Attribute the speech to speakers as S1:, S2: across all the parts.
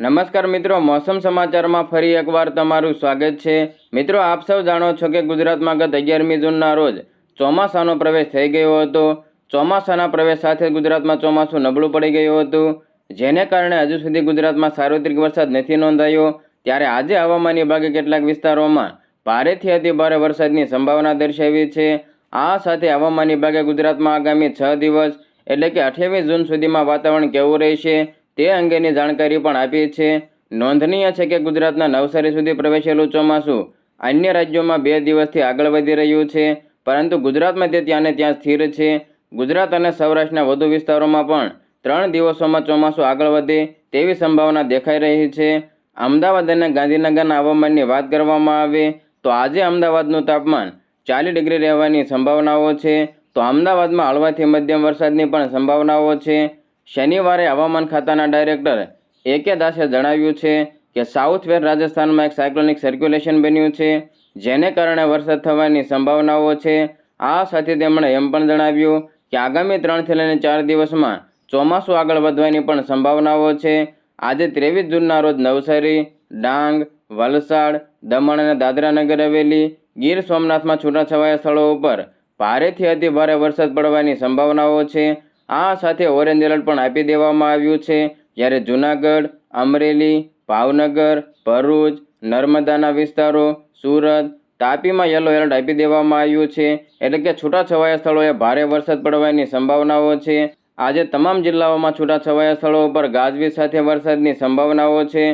S1: નમસ્કાર મિત્રો, મોસમ સમાચારમાં ફરી એકવાર તમારું સ્વાગત છે. મિત્રો, આપ સૌ જાણો છો કે ગુજરાતમાં ગત અગિયારમી જૂનના રોજ ચોમાસાનો પ્રવેશ થઈ ગયો હતો. ચોમાસાના પ્રવેશ સાથે ગુજરાતમાં ચોમાસું નબળું પડી ગયું હતું. જેને કારણે હજુ સુધી ગુજરાતમાં સાર્વત્રિક વરસાદ નથી નોંધાયો. ત્યારે આજે હવામાન વિભાગે કેટલાક વિસ્તારોમાં ભારેથી અતિ ભારે વરસાદની સંભાવના દર્શાવી છે. આ સાથે હવામાન વિભાગે ગુજરાતમાં આગામી છ દિવસ એટલે કે અઠ્યાવીસ જૂન સુધીમાં વાતાવરણ કેવું રહેશે? તે અંગેની જાણકારી પણ આપી છે. નોંધનીય છે કે ગુજરાતના નવસારી સુધી પ્રવેશેલું ચોમાસું અન્ય રાજ્યોમાં બે દિવસથી આગળ વધી રહ્યું છે, પરંતુ ગુજરાતમાં તે ત્યાંને ત્યાં સ્થિર છે. ગુજરાત અને સૌરાષ્ટ્રના વધુ વિસ્તારોમાં પણ ત્રણ દિવસોમાં ચોમાસું આગળ વધે તેવી સંભાવના દેખાઈ રહી છે. અમદાવાદ અને ગાંધીનગરના હવામાનની વાત કરવામાં આવે તો આજે અમદાવાદનું તાપમાન ચાલીસ ડિગ્રી રહેવાની સંભાવનાઓ છે. તો અમદાવાદમાં હળવાથી મધ્યમ વરસાદની પણ સંભાવનાઓ છે. શનિવારે હવામાન ખાતાના ડાયરેક્ટર એ કે દાસે જણાવ્યું છે કે સાઉથ વેસ્ટ રાજસ્થાનમાં એક સાયક્લોનિક સર્ક્યુલેશન બન્યું છે, જેને કારણે વરસાદ થવાની સંભાવનાઓ છે. આ સાથે તેમણે એમ પણ જણાવ્યું કે આગામી ત્રણથી લઈને ચાર દિવસમાં ચોમાસું આગળ વધવાની પણ સંભાવનાઓ છે. આજે ત્રેવીસ જૂનના રોજ નવસારી, ડાંગ, વલસાડ, દમણ અને દાદરા નગર હવેલી, ગીર સોમનાથમાં છૂટાછવાયા સ્થળો ઉપર ભારેથી અતિ ભારે વરસાદ પડવાની સંભાવનાઓ છે. આ સાથે ઓરેન્જ એલર્ટ પણ આપી દેવામાં આવ્યું છે. જ્યારે જૂનાગઢ, અમરેલી, ભાવનગર, ભરૂચ, નર્મદાના વિસ્તારો, સુરત, તાપીમાં યલો એલર્ટ આપી દેવામાં આવ્યું છે. એટલે કે છૂટાછવાયા સ્થળોએ ભારે વરસાદ પડવાની સંભાવનાઓ છે. આજે તમામ જિલ્લાઓમાં છૂટાછવાયા સ્થળો ઉપર ગાજવીજ સાથે વરસાદની સંભાવનાઓ છે.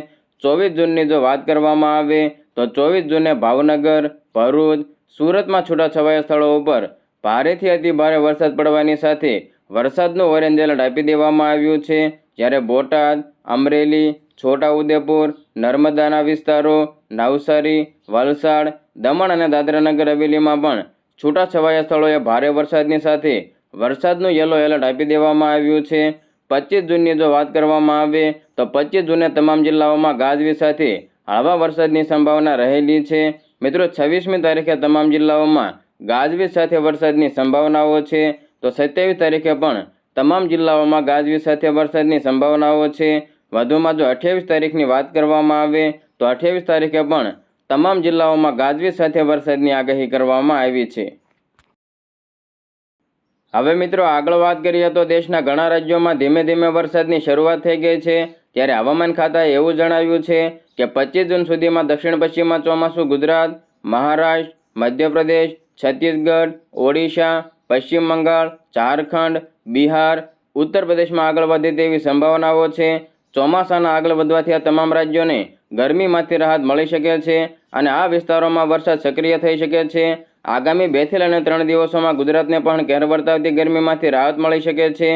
S1: ચોવીસ જૂનની જો વાત કરવામાં આવે, તો ચોવીસ જૂને ભાવનગર, ભરૂચ, સુરતમાં છૂટાછવાયા સ્થળો ઉપર ભારેથી અતિ ભારે વરસાદ પડવાની સાથે વરસાદનું ઓરેન્જ એલર્ટ આપી દેવામાં આવ્યું છે. જ્યારે બોટાદ, અમરેલી, છોટાઉદેપુર, નર્મદાના વિસ્તારો, નવસારી, વલસાડ, દમણ અને દાદરાનગર હવેલીમાં પણ છૂટાછવાયા સ્થળોએ ભારે વરસાદની સાથે વરસાદનું યલો એલર્ટ આપી દેવામાં આવ્યું છે. પચીસ જૂનની જો વાત કરવામાં આવે, તો પચીસ જૂને તમામ જિલ્લાઓમાં ગાજવી સાથે હળવા વરસાદની સંભાવના રહેલી છે. મિત્રો, છવ્વીસમી તારીખે તમામ જિલ્લાઓમાં ગાજવી સાથે વરસાદની સંભાવનાઓ છે. તો સત્યાવીસ તારીખે પણ તમામ જિલ્લાઓમાં ગાજવીજ સાથે વરસાદની સંભાવનાઓ છે. વધુમાં જો અઠ્યાવીસ તારીખની વાત કરવામાં આવે, તો અઠ્યાવીસ તારીખે પણ તમામ જિલ્લાઓમાં ગાજવીજ સાથે વરસાદની આગાહી કરવામાં આવી છે. હવે મિત્રો આગળ વાત કરીએ તો દેશના ઘણા રાજ્યોમાં ધીમે ધીમે વરસાદની શરૂઆત થઈ ગઈ છે. ત્યારે હવામાન ખાતાએ એવું જણાવ્યું છે કે પચીસ જૂન સુધીમાં દક્ષિણ પશ્ચિમમાં ચોમાસું ગુજરાત, મહારાષ્ટ્ર, મધ્યપ્રદેશ, છત્તીસગઢ, ઓડિશા પશ્ચિમ બંગાળ, ઝારખંડ, બિહાર, ઉત્તર પ્રદેશમાં આગળ વધે તેવી સંભાવનાઓ છે. ચોમાસાના આગળ વધવાથી આ તમામ રાજ્યોને ગરમીમાંથી રાહત મળી શકે છે અને આ વિસ્તારોમાં વરસાદ સક્રિય થઈ શકે છે. આગામી બેથી અને ત્રણ દિવસોમાં ગુજરાતને પણ ઘેર વર્તાવતી ગરમીમાંથી રાહત મળી શકે છે.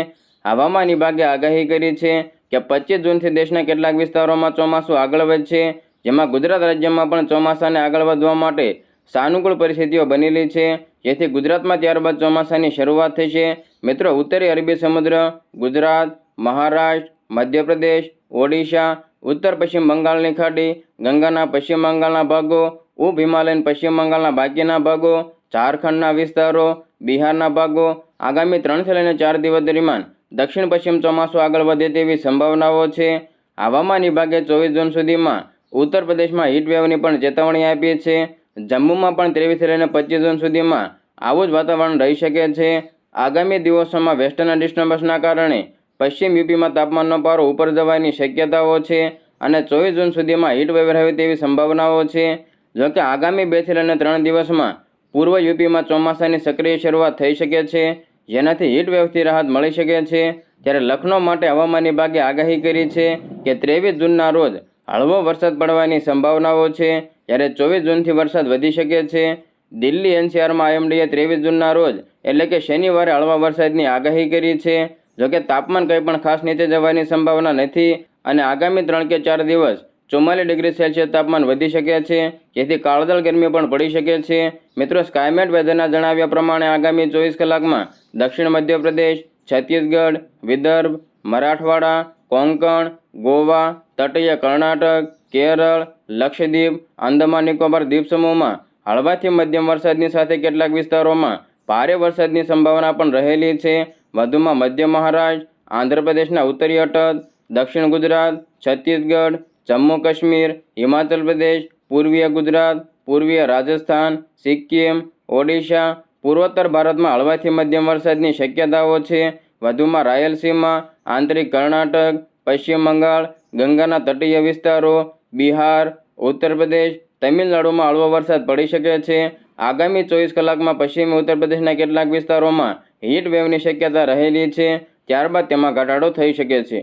S1: હવામાન વિભાગે આગાહી કરી છે કે પચીસ જૂનથી દેશના કેટલાક વિસ્તારોમાં ચોમાસું આગળ વધશે જેમાં ગુજરાત રાજ્યમાં પણ ચોમાસાને આગળ વધવા માટે સાનુકૂળ પરિસ્થિતિઓ બનેલી છે. જેથી ગુજરાતમાં ત્યારબાદ ચોમાસાની શરૂઆત થશે મિત્રો, ઉત્તરી અરબી સમુદ્ર, ગુજરાત, મહારાષ્ટ્ર, મધ્યપ્રદેશ, ઓડિશા, ઉત્તર પશ્ચિમ બંગાળની ખાડી, ગંગાના પશ્ચિમ બંગાળના ભાગો, ઉપ હિમાલયન પશ્ચિમ બંગાળના બાકીના ભાગો, ઝારખંડના વિસ્તારો, બિહારના ભાગો, આગામી ત્રણથી લઈને ચાર દિવસ દરમિયાન દક્ષિણ પશ્ચિમ ચોમાસું આગળ વધે તેવી સંભાવનાઓ છે. હવામાન વિભાગે ચોવીસ જૂન સુધીમાં ઉત્તર પ્રદેશમાં વેવની પણ ચેતવણી આપી છે. જમ્મુમાં પણ ત્રેવીસથી લઈને પચીસ જૂન સુધીમાં આવું જ વાતાવરણ રહી શકે છે. આગામી દિવસોમાં વેસ્ટર્ન ડિસ્ટર્બન્સના કારણે પશ્ચિમ યુપીમાં તાપમાનનો પારો ઉપર જવાની શક્યતાઓ છે અને ચોવીસ જૂન સુધીમાં હીટ વેવ રહે તેવી સંભાવનાઓ છે. જોકે આગામી બેથી લઈને ત્રણ દિવસમાં પૂર્વ યુપીમાં ચોમાસાની સક્રિય શરૂઆત થઈ શકે છે, જેનાથી હીટ વેવથી રાહત મળી શકે છે. ત્યારે લખનૌ માટે હવામાન વિભાગે આગાહી કરી છે કે ત્રેવીસ જૂનના રોજ હળવો વરસાદ પડવાની સંભાવનાઓ છે. જ્યારે ચોવીસ જૂનથી વરસાદ વધી શકે છે, દિલ્હી એનસીઆરમાં આઈએમડીએ ત્રેવીસ જૂનના રોજ, એટલે કે શનિવારે હળવા વરસાદની આગાહી કરી છે. જોકે તાપમાન કંઈ પણ ખાસ નીચે જવાની સંભાવના નથી અને આગામી ત્રણ કે ચાર દિવસ ચુમ્માલીસ ડિગ્રી સેલ્સિયસ તાપમાન વધી શકે છે, જેથી કાળદળ ગરમી પણ પડી શકે છે. મિત્રો સ્કાયમેટ વેધરના જણાવ્યા પ્રમાણે આગામી ચોવીસ કલાકમાં દક્ષિણ મધ્યપ્રદેશ, છત્તીસગઢ, વિદર્ભ, મરાઠવાડા કોંકણ, ગોવા, તટીય કર્ણાટક, કેરળ, લક્ષદ્વીપ, આંદામાન, નિકોબાર દ્વીપ સમૂહમાં હળવાથી મધ્યમ વરસાદની સાથે કેટલાક વિસ્તારોમાં ભારે વરસાદની સંભાવના પણ રહેલી છે. વધુમાં મધ્ય મહારાષ્ટ્ર, આંધ્રપ્રદેશના ઉત્તરી તટ દક્ષિણ ગુજરાત, છત્તીસગઢ, જમ્મુ કાશ્મીર, હિમાચલ પ્રદેશ, પૂર્વીય ગુજરાત, પૂર્વીય રાજસ્થાન, સિક્કિમ, ઓડિશા, પૂર્વોત્તર ભારતમાં હળવાથી મધ્યમ વરસાદની શક્યતાઓ છે. વધુમાં રાયલસીમા આંતરિક કર્ણાટક, પશ્ચિમ બંગાળ, ગંગાના તટીય વિસ્તારો, બિહાર, ઉત્તર પ્રદેશ, તમિલનાડુમાં હળવો વરસાદ પડી શકે છે. આગામી ચોવીસ કલાકમાં પશ્ચિમી ઉત્તર પ્રદેશના કેટલાક વિસ્તારોમાં હીટ વેવની શક્યતા રહેલી છે. ત્યારબાદ તેમાં ઘટાડો થઈ શકે છે.